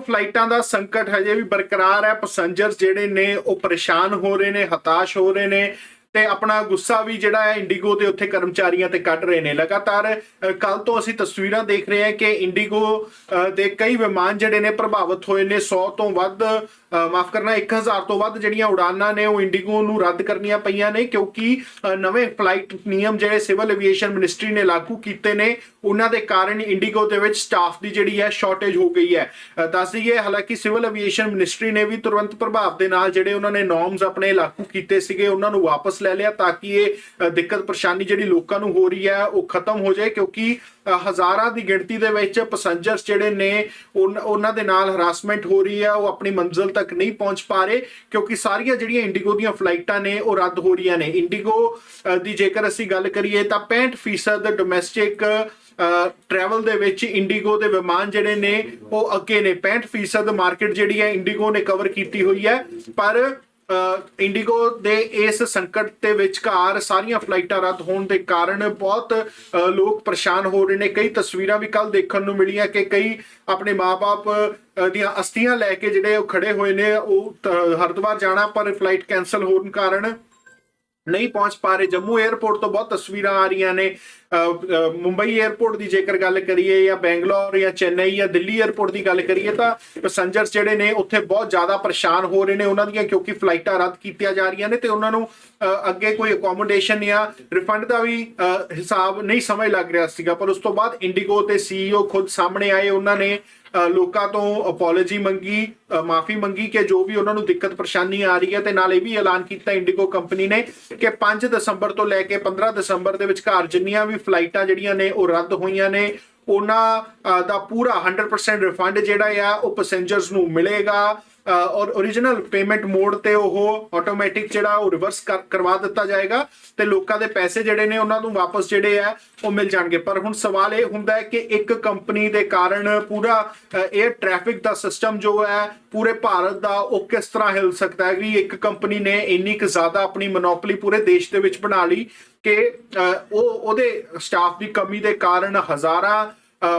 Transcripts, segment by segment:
ਫਲਾਈਟਾਂ ਦਾ ਸੰਕਟ ਹਜੇ ਵੀ ਬਰਕਰਾਰ ਹੈ। ਪੈਸੰਜਰ ਜਿਹੜੇ ਨੇ ਉਹ ਪਰੇਸ਼ਾਨ ਹੋ ਰਹੇ ਨੇ ਹਤਾਸ਼ ਹੋ ਰਹੇ ਨੇ ਤੇ ਆਪਣਾ ਗੁੱਸਾ ਵੀ ਜਿਹੜਾ ਹੈ ਇੰਡੀਗੋ ਦੇ ਉੱਥੇ ਕਰਮਚਾਰੀਆਂ ਤੇ ਕੱਢ ਰਹੇ ਨੇ। ਲਗਾਤਾਰ ਕੱਲ ਤੋਂ ਅਸੀਂ ਤਸਵੀਰਾਂ ਦੇਖ ਰਹੇ ਹਾਂ ਕਿ ਇੰਡੀਗੋ ਅ, ਦੇ ਕਈ ਵਿਮਾਨ ਜਿਹੜੇ ਨੇ ਪ੍ਰਭਾਵਿਤ ਹੋਏ ਨੇ। 100 ਤੋਂ ਵੱਧ ਮਾਫ ਕਰਨਾ 1000 ਤੋਂ ਵੱਧ ਜਿਹੜੀਆਂ ਉਡਾਨਾਂ ਨੇ, ਉਹ ਇੰਡੀਗੋ ਨੂੰ ਰੱਦ ਕਰਨੀਆਂ ਪਈਆਂ ਨੇ, ਕਿਉਂਕਿ ਨਵੇਂ ਫਲਾਈਟ ਨਿਯਮ ਜਿਹੜੇ ਸਿਵਲ ਐਵੀਏਸ਼ਨ ਮਿਨਿਸਟਰੀ ਨੇ ਲਾਗੂ ਕੀਤੇ ਨੇ, ਉਹਨਾਂ ਦੇ ਕਾਰਨ ਇੰਡੀਗੋ ਦੇ ਵਿੱਚ ਸਟਾਫ ਦੀ ਜਿਹੜੀ ਹੈ ਸ਼ਾਰਟੇਜ ਹੋ ਗਈ ਹੈ। ਦੱਸ ਦਈਏ, ਹਾਲਾਂਕਿ ਸਿਵਲ ਐਵੀਏਸ਼ਨ ਮਿਨਿਸਟਰੀ ਨੇ ਵੀ ਤੁਰੰਤ ਪ੍ਰਭਾਵ ਦੇ ਨਾਲ ਜਿਹੜੇ ਉਹਨਾਂ ਨੇ ਨੋਰਮਸ ਆਪਣੇ ਲਾਗੂ ਕੀਤੇ ਸੀਗੇ, ਉਹਨਾਂ ਨੂੰ ਵਾਪਸ ਲੈ ਲਿਆ ਤਾਂ ਕਿ ਇਹ ਦਿੱਕਤ ਪਰੇਸ਼ਾਨੀ ਜਿਹੜੀ ਲੋਕਾਂ ਨੂੰ ਹੋ ਰਹੀ ਹੈ, ਉਹ ਖਤਮ ਹੋ ਜਾਏ, ਕਿਉਂਕਿ ਹਜ਼ਾਰਾਂ ਦੀ ਗਿਣਤੀ ਦੇ ਵਿੱਚ ਪੈਸੰਜਰਸ ਜਿਹੜੇ ਨੇ, ਉਨ- ਉਹਨਾਂ ਦੇ ਨਾਲ ਹਰਾਸਮੈਂਟ ਹੋ ਰਹੀ ਹੈ, ਉਹ ਆਪਣੀ ਮੰਜ਼ਿਲ ਤੱਕ ਨਹੀਂ ਪਹੁੰਚ ਪਾ ਰਹੇ, ਕਿਉਂਕਿ ਸਾਰੀਆਂ ਜਿਹੜੀਆਂ ਇੰਡੀਗੋ ਦੀਆਂ ਫਲਾਈਟਾਂ ਨੇ, ਉਹ ਰੱਦ ਹੋ ਰਹੀਆਂ ਨੇ। ਇੰਡੀਗੋ ਦੀ ਜੇਕਰ ਅਸੀਂ ਗੱਲ ਕਰੀਏ ਤਾਂ 65% ਡੋਮੈਸਟਿਕ ਟਰੈਵਲ ਦੇ ਵਿੱਚ ਇੰਡੀਗੋ ਦੇ ਵਿਮਾਨ ਜਿਹੜੇ ਨੇ, ਉਹ ਅੱਗੇ ਨੇ। 65% ਮਾਰਕੀਟ ਜਿਹੜੀ ਹੈ, ਇੰਡੀਗੋ ਨੇ ਕਵਰ ਕੀਤੀ ਹੋਈ ਹੈ। ਪਰ ਇੰਡੀਗੋ ਦੇ ਇਸ ਸੰਕਟ ਦੇ ਵਿਚਕਾਰ ਸਾਰੀਆਂ ਫਲਾਈਟਾਂ ਰੱਦ ਹੋਣ ਦੇ ਕਾਰਨ ਬਹੁਤ ਲੋਕ ਪਰੇਸ਼ਾਨ ਹੋ ਰਹੇ ਨੇ। ਕਈ ਤਸਵੀਰਾਂ ਵੀ ਕੱਲ ਦੇਖਣ ਨੂੰ ਮਿਲੀਆਂ ਕਿ ਕਈ ਆਪਣੇ ਮਾਪੇ ਦੀਆਂ ਅਸਥੀਆਂ ਲੈ ਕੇ ਜਿਹੜੇ ਉਹ ਖੜੇ ਹੋਏ ਨੇ, ਉਹ ਤ- ਹਰਿਦੁਆਰ ਜਾਣਾ ਪਰ ਫਲਾਈਟ ਕੈਨਸਲ ਹੋਣ ਕਾਰਨ ਨਹੀਂ ਪਹੁੰਚ ਪਾ ਰਹੇ। ਜੰਮੂ 에ਅਰਪੋਰਟ ਤੋਂ ਬਹੁਤ ਤਸਵੀਰਾਂ ਆ ਰਹੀਆਂ ਨੇ। ਮੁੰਬਈ 에ਅਰਪੋਰਟ ਦੀ ਜੇਕਰ ਗੱਲ ਕਰੀਏ ਜਾਂ ਬੈਂਗਲੌਰ ਜਾਂ ਚੇਨਈ ਜਾਂ ਦਿੱਲੀ 에ਅਰਪੋਰਟ ਦੀ ਗੱਲ ਕਰੀਏ ਤਾਂ ਪੈਸੰਜਰਸ ਜਿਹੜੇ ਨੇ ਉੱਥੇ ਬਹੁਤ ਜ਼ਿਆਦਾ ਪਰੇਸ਼ਾਨ ਹੋ ਰਹੇ ਨੇ ਉਹਨਾਂ ਦੀਆਂ ਕਿਉਂਕਿ ਫਲਾਈਟਾਂ ਰੱਦ ਕੀਤੀਆਂ ਜਾ ਰਹੀਆਂ ਨੇ ਤੇ ਉਹਨਾਂ ਨੂੰ ਅੱਗੇ ਕੋਈ ਅਕੋਮੋਡੇਸ਼ਨ ਜਾਂ ਰਿਫੰਡ ਦਾ ਵੀ ਹਿਸਾਬ ਨਹੀਂ ਸਮਝ ਲੱਗ ਰਿਹਾ ਸੀਗਾ। ਪਰ ਉਸ ਤੋਂ ਬਾਅਦ ਇੰਡੀਗੋ ਤੇ ਸੀਈਓ ਖੁਦ ਸਾਹਮਣੇ ਆਏ। ਉਹਨਾਂ ਨੇ ਲੋਕਾਂ ਤੋਂ ਅਪੋਲੋਜੀ ਮੰਗੀ ਮਾਫੀ ਮੰਗੀ ਕਿ ਜੋ ਵੀ ਉਹਨਾਂ ਨੂੰ ਦਿੱਕਤ ਪਰੇਸ਼ਾਨੀ ਆ ਰਹੀ ਹੈ ਤੇ ਨਾਲ ਇਹ ਵੀ ਐਲਾਨ ਕੀਤਾ ਇੰਡੀਗੋ ਕੰਪਨੀ ਨੇ ਕਿ 5 ਦਸੰਬਰ ਤੋਂ ਲੈ ਕੇ 15 ਦਸੰਬਰ ਦੇ ਵਿਚਕਾਰ ਜਿੰਨੀਆਂ ਵੀ ਫਲਾਈਟਾਂ ਜਿਹੜੀਆਂ ਨੇ ਉਹ ਰੱਦ ਹੋਈਆਂ ਨੇ, ਉਹਨਾਂ ਦਾ ਪੂਰਾ 100% ਰਿਫੰਡ ਜਿਹੜਾ ਆ, ਉਹ ਪੈਸੇਂਜਰਸ ਨੂੰ ਮਿਲੇਗਾ। ਔਰ origignal ਪੇਮੈਂਟ ਮੋਡ ਤੇ ਉਹ ਆਟੋਮੈਟਿਕ ਜਿਹੜਾ ਉਹ ਰਿਵਰਸ ਕਰਵਾ ਦਿੱਤਾ ਜਾਏਗਾ ਤੇ ਲੋਕਾਂ ਦੇ ਪੈਸੇ ਜਿਹੜੇ ਨੇ ਉਹਨਾਂ ਨੂੰ ਵਾਪਸ ਜਿਹੜੇ ਆ, ਉਹ ਮਿਲ ਜਾਣਗੇ। ਪਰ ਹੁਣ ਸਵਾਲ ਇਹ ਹੁੰਦਾ ਹੈ ਕਿ ਇੱਕ ਕੰਪਨੀ ਦੇ ਕਾਰਨ ਪੂਰਾ 에ਅਰ ਟ੍ਰੈਫਿਕ ਦਾ ਸਿਸਟਮ ਜੋ ਹੈ, ਪੂਰੇ ਭਾਰਤ ਦਾ ਉਹ ਕਿਸ ਤਰ੍ਹਾਂ ਹਿਲ ਸਕਦਾ ਹੈ ਵੀ ਇੱਕ ਕੰਪਨੀ ਨੇ ਇੰਨੀ ਕੁ ਜ਼ਿਆਦਾ ਆਪਣੀ ਮੋਨੋਪੋਲੀ ਪੂਰੇ ਦੇਸ਼ ਦੇ ਵਿੱਚ ਬਣਾ ਲਈ ਕਿ ਉਹ ਉਹਦੇ ਸਟਾਫ ਦੀ ਕਮੀ ਦੇ ਕਾਰਨ ਹਜ਼ਾਰਾਂ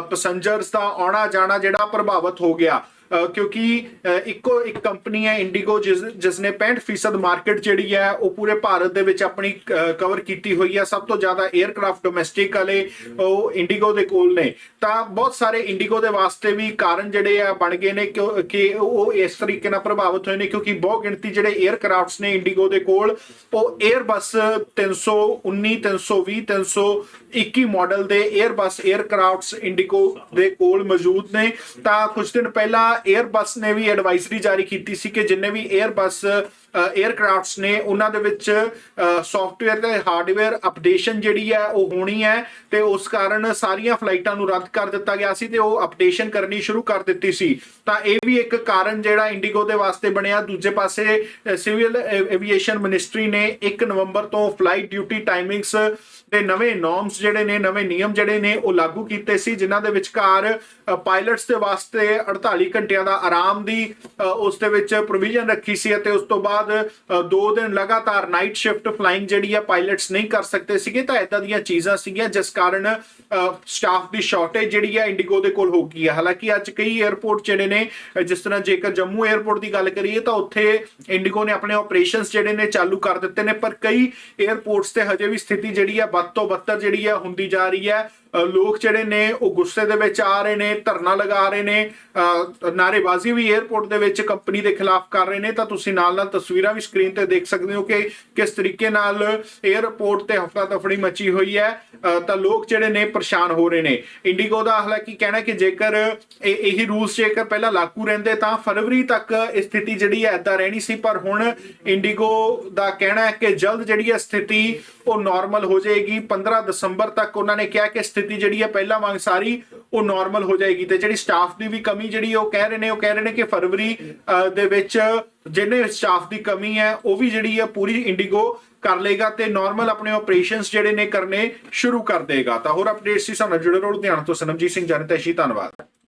ਪੈਸੰਜਰਸ ਦਾ ਆਉਣਾ ਜਾਣਾ ਜਿਹੜਾ ਪ੍ਰਭਾਵਿਤ ਹੋ ਗਿਆ। ਕਿਉਂਕਿ ਇੱਕੋ ਇੱਕ ਕੰਪਨੀ ਹੈ ਇੰਡੀਗੋ ਜਿਸ ਜਿਸ ਨੇ 65% ਮਾਰਕੀਟ ਜਿਹੜੀ ਹੈ, ਉਹ ਪੂਰੇ ਭਾਰਤ ਦੇ ਵਿੱਚ ਆਪਣੀ ਕਵਰ ਕੀਤੀ ਹੋਈ ਹੈ। ਸਭ ਤੋਂ ਜ਼ਿਆਦਾ 에ਅਰਕ੍ਰਾਫਟ ਡੋਮੈਸਟਿਕ ਵਾਲੇ, ਉਹ ਇੰਡੀਗੋ ਦੇ ਕੋਲ ਨੇ। ਤਾਂ ਬਹੁਤ ਸਾਰੇ ਇੰਡੀਗੋ ਦੇ ਵਾਸਤੇ ਵੀ ਕਾਰਨ ਜਿਹੜੇ ਆ, ਬਣ ਗਏ ਨੇ, ਕਿ ਉਹ ਇਸ ਤਰੀਕੇ ਨਾਲ ਪ੍ਰਭਾਵਿਤ ਹੋਏ ਨੇ, ਕਿਉਂਕਿ ਬਹੁ ਗਿਣਤੀ ਜਿਹੜੇ 에ਅਰਕ੍ਰਾਫਟਸ ਨੇ ਇੰਡੀਗੋ ਦੇ ਕੋਲ, ਉਹ 에ਅਰਬਸ 319 320 321 ਮਾਡਲ ਦੇ 에ਅਰਬਸ 에ਅਰਕ੍ਰਾਫਟਸ ਇੰਡੀਗੋ ਦੇ ਕੋਲ ਮੌਜੂਦ ਨੇ। ਤਾਂ ਕੁਝ ਦਿਨ ਪਹਿਲਾਂ 에ਅਰਬਸ ਨੇ ਵੀ ਐਡਵਾਈਜ਼ਰੀ ਜਾਰੀ ਕੀਤੀ ਸੀ ਕਿ ਜਿੰਨੇ ਵੀ 에ਅਰਬਸ 에ਅਰਕ੍ਰਾਫਟਸ ਨੇ ਉਹਨਾਂ ਦੇ ਵਿੱਚ ਸੌਫਟਵੇਅਰ ਤੇ ਹਾਰਡਵੇਅਰ ਅਪਡੇਸ਼ਨ ਜਿਹੜੀ ਹੈ, ਉਹ ਹੋਣੀ ਹੈ ਤੇ ਉਸ ਕਾਰਨ ਸਾਰੀਆਂ ਫਲਾਈਟਾਂ ਨੂੰ ਰੱਦ ਕਰ ਦਿੱਤਾ ਗਿਆ ਸੀ ਤੇ ਉਹ ਅਪਡੇਸ਼ਨ ਕਰਨੀ ਸ਼ੁਰੂ ਕਰ ਦਿੱਤੀ ਸੀ। ਤਾਂ ਇਹ ਵੀ ਇੱਕ ਕਾਰਨ ਜਿਹੜਾ ਇੰਡੀਗੋ ਦੇ ਵਾਸਤੇ ਬਣਿਆ। ਦੂਜੇ ਪਾਸੇ ਸਿਵਲ ਐਵੀਏਸ਼ਨ ਮਿਨਿਸਟਰੀ ਨੇ 1 ਨਵੰਬਰ ਤੋਂ ਫਲਾਈਟ ਡਿਊਟੀ ਟਾਈਮਿੰਗਸ ਦੇ ਨਵੇਂ ਨੋਰਮਸ ਜਿਹੜੇ ਨੇ, ਨਵੇਂ ਨਿਯਮ ਜਿਹੜੇ ਨੇ, ਉਹ ਲਾਗੂ ਕੀਤੇ ਸੀ, ਜਿਨ੍ਹਾਂ ਦੇ ਵਿਚਕਾਰ ਪਾਇਲਟਸ ਦੇ ਵਾਸਤੇ 48 ਘੰਟਿਆਂ ਦਾ ਆਰਾਮ ਦੀ ਉਸ ਦੇ ਵਿੱਚ ਪ੍ਰੋਵੀਜ਼ਨ ਰੱਖੀ ਸੀ ਅਤੇ ਉਸ ਤੋਂ ਬਾਅਦ ਬਾਅਦ 2 ਦਿਨ ਲਗਾਤਾਰ ਨਾਈਟ ਸ਼ਿਫਟ ਫਲਾਈਂਗ ਜਿਹੜੀ ਆ ਪਾਇਲਟਸ ਨਹੀਂ ਕਰ ਸਕਦੇ ਸੀਗੇ, ਤਾਂ ਇਦਾਂ ਦੀਆਂ ਚੀਜ਼ਾਂ ਸੀਗੀਆਂ, ਜਿਸ ਕਾਰਨ ਸਟਾਫ ਦੀ ਸ਼ਾਰਟੇਜ ਜਿਹੜੀ ਆ, ਇੰਡੀਗੋ ਦੇ ਕੋਲ ਹੋ ਗਈ ਆ। ਹਾਲਾਂਕਿ ਅੱਜ ਕਈ 에ਅਰਪੋਰਟ ਜਿਹੜੇ ਨੇ ਜਿਸ ਤਰ੍ਹਾਂ ਜੇਕਰ ਜੰਮੂ 에ਅਰਪੋਰਟ ਦੀ ਗੱਲ ਕਰੀਏ, ਤਾਂ ਉੱਥੇ ਇੰਡੀਗੋ ਨੇ ਆਪਣੇ ਆਪਰੇਸ਼ਨਸ ਜਿਹੜੇ ਨੇ, ਚਾਲੂ ਕਰ ਦਿੱਤੇ ਨੇ, ਪਰ ਕਈ 에ਅਰਪੋਰਟਸ ਤੇ ਹਜੇ ਵੀ ਸਥਿਤੀ ਜਿਹੜੀ ਆ, ਵੱਧ ਤੋਂ ਬੱਤਰ ਜਿਹੜੀ ਆ, ਹੁੰਦੀ ਜਾ ਰਹੀ ਹੈ ਲੋਕ ਜਿਹੜੇ ਨੇ ਉਹ ਗੁੱਸੇ ਦੇ ਵਿੱਚ ਆ ਰਹੇ ਨੇ ਧਰਨਾ ਲਗਾ ਰਹੇ ਨੇ ਅ, ਨਾਅਰੇਬਾਜ਼ੀ ਵੀ 에ਅਰਪੋਰਟ ਦੇ ਵਿੱਚ ਕੰਪਨੀ ਦੇ ਖਿਲਾਫ ਕਰ ਰਹੇ ਨੇ ਤਾਂ ਤੁਸੀਂ ਨਾਲ ਨਾਲ ਤਸਵੀਰਾਂ ਵੀ ਸਕਰੀਨ ਤੇ ਦੇਖ ਸਕਦੇ ਹੋ ਕਿ ਕਿਸ ਤਰੀਕੇ ਨਾਲ 에ਅਰਪੋਰਟ ਤੇ ਹਫਤਾ ਤਫੜੀ ਮਚੀ ਹੋਈ ਹੈ। ਤਾਂ ਲੋਕ ਜਿਹੜੇ ਨੇ ਪਰੇਸ਼ਾਨ ਹੋ ਰਹੇ ਨੇ। ਇੰਡੀਗੋ ਦਾ ਹਾਲਾਂਕਿ ਕਹਿਣਾ ਕਿ ਜੇਕਰ ਇਹ ਇਹੀ ਰੂਲਸ ਜੇਕਰ ਪਹਿਲਾਂ ਲਾਗੂ ਰਹਿੰਦੇ ਤਾਂ ਫਰਵਰੀ ਤੱਕ ਇਹ ਸਥਿਤੀ ਜਿਹੜੀ ਹੈ ਏਦਾਂ ਰਹਿਣੀ ਸੀ। ਪਰ ਹੁਣ ਇੰਡੀਗੋ ਦਾ ਕਹਿਣਾ ਹੈ ਕਿ ਜਲਦ ਜਿਹੜੀ ਹੈ ਸਥਿਤੀ ਉਹ ਨਾਰਮਲ ਹੋ ਜਾਏਗੀ। 15 ਦਸੰਬਰ ਤੱਕ ਉਹਨਾਂ ਨੇ ਕਿਹਾ ਕਿ ਸਥਿਤੀ ਜਿਹੜੀ ਹੈ ਪਹਿਲਾਂ ਵਾਂਗ ਸਾਰੀ ਉਹ ਨਾਰਮਲ ਹੋ ਜਾਏਗੀ ਤੇ ਜਿਹੜੀ ਸਟਾਫ ਦੀ ਵੀ ਕਮੀ ਜਿਹੜੀ ਉਹ ਕਹਿ ਰਹੇ ਨੇ, ਉਹ ਕਹਿ ਰਹੇ ਨੇ ਕਿ ਫਰਵਰੀ ਦੇ ਵਿੱਚ ਜਿਹਨੇ ਸਟਾਫ ਦੀ ਕਮੀ ਹੈ, ਉਹ ਵੀ ਜਿਹੜੀ ਹੈ ਪੂਰੀ ਇੰਡੀਗੋ ਕਰ ਲੇਗਾ ਤੇ ਨਾਰਮਲ ਆਪਣੇ ਆਪਰੇਸ਼ਨਸ ਜਿਹੜੇ ਨੇ ਕਰਨੇ ਸ਼ੁਰੂ ਕਰ ਦੇਗਾ। ਤਾਂ ਹੋਰ ਅਪਡੇਟਸ ਸੀ ਸਾਨੂੰ ਜੁੜੇ ਰਹੋ ਲੁਧਿਆਣਾ ਤੋਂ, ਸਨਮਜੀਤ ਸਿੰਘ ਜਨਤੈਸ਼ੀ ਧੰਨਵਾਦ।